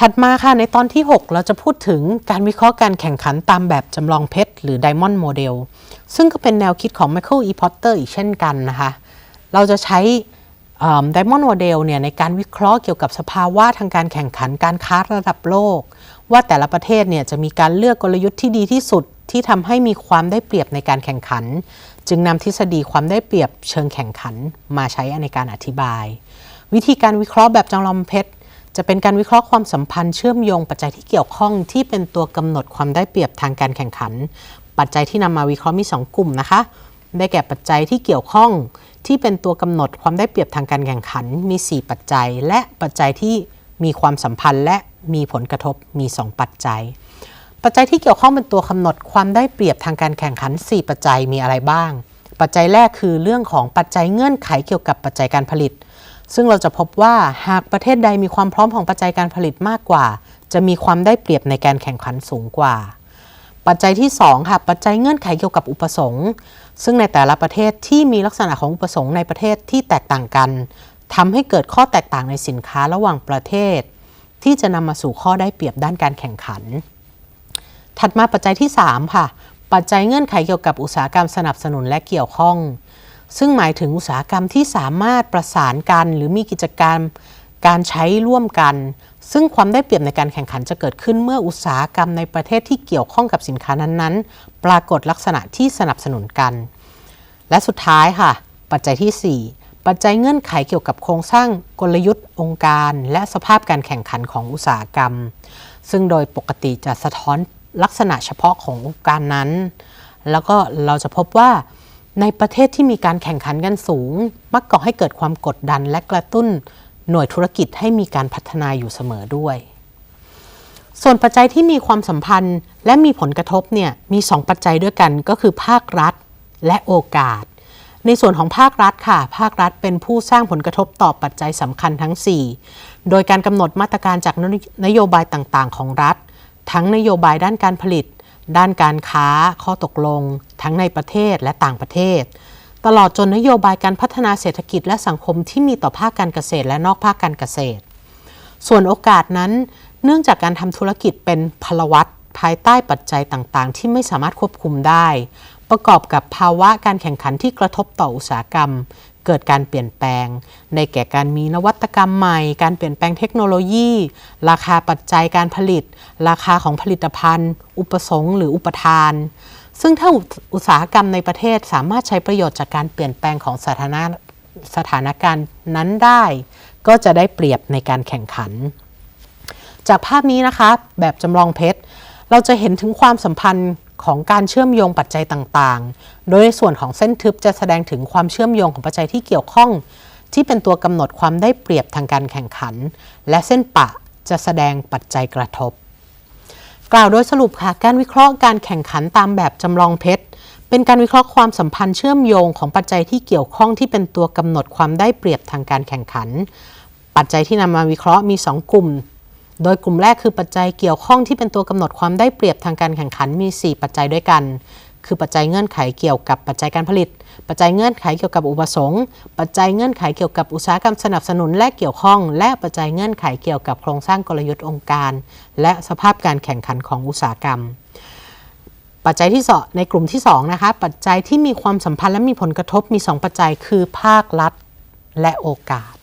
ถัดมาค่ะในตอนที่ 6 เราจะพูดถึงการวิเคราะห์การแข่งขันตามแบบจำลองเพชรหรือ Diamond Model ซึ่งก็เป็นแนวคิดของ Michael E. Porter อีกเช่นกันนะคะ เราจะใช้ Diamond Model เนี่ยในการวิเคราะห์เกี่ยวกับสภาวะทางการแข่งขันการค้าระดับโลก ว่าแต่ละประเทศเนี่ยจะมีการเลือกกลยุทธ์ที่ดีที่สุดที่ทำให้มีความได้เปรียบในการแข่งขัน จึงนำทฤษฎีความได้เปรียบเชิงแข่งขันมาใช้ในการอธิบาย วิธีการวิเคราะห์แบบจำลองเพชร จะเป็นการวิเคราะห์ความสัมพันธ์เชื่อมโยงปัจจัยที่เกี่ยวข้องที่เป็นตัวกำหนดความได้เปรียบทางการแข่งขัน ปัจจัยที่นำมาวิเคราะห์มี 2 กลุ่มนะคะ ได้แก่ปัจจัยที่เกี่ยวข้องที่เป็นตัวกำหนดความได้เปรียบทางการแข่งขันมี 4 ปัจจัย และปัจจัยที่มีความสัมพันธ์ และมีผลกระทบมี 2 ปัจจัย ปัจจัยที่เกี่ยวข้องเป็นตัวกำหนดความได้เปรียบทางการแข่งขัน 4 ปัจจัยมีอะไรบ้าง ปัจจัยแรกคือเรื่องของปัจจัยเงื่อนไขเกี่ยวกับปัจจัยการผลิต ซึ่งเราจะพบว่าหากประเทศใดมีความพร้อมของปัจจัยการผลิตมากกว่า จะมีความได้เปรียบในการแข่งขันสูงกว่า ปัจจัยที่ 2 ค่ะปัจจัยเงื่อนไขเกี่ยวกับอุปสงค์ ซึ่งในแต่ละประเทศที่มีลักษณะของอุปสงค์ในประเทศที่แตกต่างกันทำให้เกิดข้อแตกต่างในสินค้าระหว่างประเทศ ที่จะนำมาสู่ข้อได้เปรียบด้านการแข่งขัน ถัดมาปัจจัยที่ 3 ค่ะ ปัจจัยเงื่อนไขเกี่ยวกับอุตสาหกรรมสนับสนุนและเกี่ยวข้อง ซึ่งหมายถึงอุตสาหกรรมที่สามารถประสานกันหรือมีกิจกรรมการใช้ร่วมกัน ซึ่งความได้เปรียบในการแข่งขันจะเกิดขึ้นเมื่ออุตสาหกรรมในประเทศที่เกี่ยวข้องกับสินค้านั้นๆ ปรากฏลักษณะที่สนับสนุนกัน และสุดท้ายค่ะ ปัจจัยที่ 4 ปัจจัยเงื่อนไขเกี่ยวกับโครงสร้างกลยุทธ์ องค์การ และสภาพการแข่งขันของอุตสาหกรรม ซึ่งโดยปกติจะสะท้อนลักษณะเฉพาะขององค์การนั้น แล้วก็เราจะพบว่า ในประเทศที่มีการแข่งขันกันสูง มักก่อให้เกิดความกดดันและกระตุ้นหน่วยธุรกิจให้มีการพัฒนาอยู่เสมอด้วย ส่วนปัจจัยที่มีความสัมพันธ์และมีผลกระทบเนี่ยมี2ปัจจัยด้วยกันก็คือภาครัฐและโอกาส ในส่วนของภาครัฐค่ะ ภาครัฐเป็นผู้สร้างผลกระทบต่อปัจจัยสำคัญทั้ง 4 โดยการกำหนดมาตรการจากนโยบายต่างๆ ของรัฐ ทั้งนโยบายด้านการผลิต ด้านการค้าข้อตกลง ทั้งในประเทศและต่างประเทศ ตลอดจนนโยบายการพัฒนาเศรษฐกิจและสังคมที่มีต่อภาคการเกษตรและนอกภาคการเกษตร ส่วนโอกาสนั้น เนื่องจากการทำธุรกิจเป็นพลวัตภายใต้ปัจจัยต่างๆ ที่ไม่สามารถควบคุมได้ ประกอบกับภาวะการแข่งขันที่กระทบต่ออุตสาหกรรม เกิดการเปลี่ยนแปลง ในแก่การมีนวัตกรรมใหม่ การเปลี่ยนแปลงเทคโนโลยี ราคาปัจจัยการผลิต ราคาของผลิตภัณฑ์ อุปสงค์หรืออุปทาน ซึ่งถ้าอุตสาหกรรมในประเทศสามารถใช้ประโยชน์จากการเปลี่ยนแปลงของสถานะสถานการณ์นั้นได้ ก็จะได้เปรียบในการแข่งขัน จากภาพนี้นะคะ แบบจำลองเพชร เราจะเห็นถึงความสัมพันธ์ ของการเชื่อมโยงปัจจัยต่างๆ โดยส่วนของเส้นทึบจะแสดงถึงความเชื่อมโยงของปัจจัยที่เกี่ยวข้อง ที่เป็นตัวกำหนดความได้เปรียบทางการแข่งขัน และเส้นปะจะแสดงปัจจัยกระทบ กล่าวโดยสรุปค่ะการวิเคราะห์การแข่งขันตามแบบจำลองเพชรเป็นการวิเคราะห์ความสัมพันธ์เชื่อมโยงของปัจจัยที่เกี่ยวข้องที่เป็นตัวกำหนดความได้เปรียบทางการแข่งขัน ปัจจัยที่นำมาวิเคราะห์มี 2 กลุ่ม โดยกลุ่มแรกคือปัจจัยเกี่ยวข้องที่เป็นตัวกำหนดความได้เปรียบทางการแข่งขันมี 4 ปัจจัยด้วยกัน คือปัจจัยเงื่อนไขเกี่ยวกับปัจจัยการผลิต ปัจจัยเงื่อนไขเกี่ยวกับอุปสงค์ ปัจจัยเงื่อนไขเกี่ยวกับอุตสาหกรรมสนับสนุนและเกี่ยวข้อง และปัจจัยเงื่อนไขเกี่ยวกับโครงสร้างกลยุทธ์องค์การ และสภาพการแข่งขันของอุตสาหกรรมปัจจัยที่สองในกลุ่มที่2นะคะปัจจัยที่มีความสัมพันธ์และมีผลกระทบมี 2 ปัจจัยคือภาครัฐและโอกาส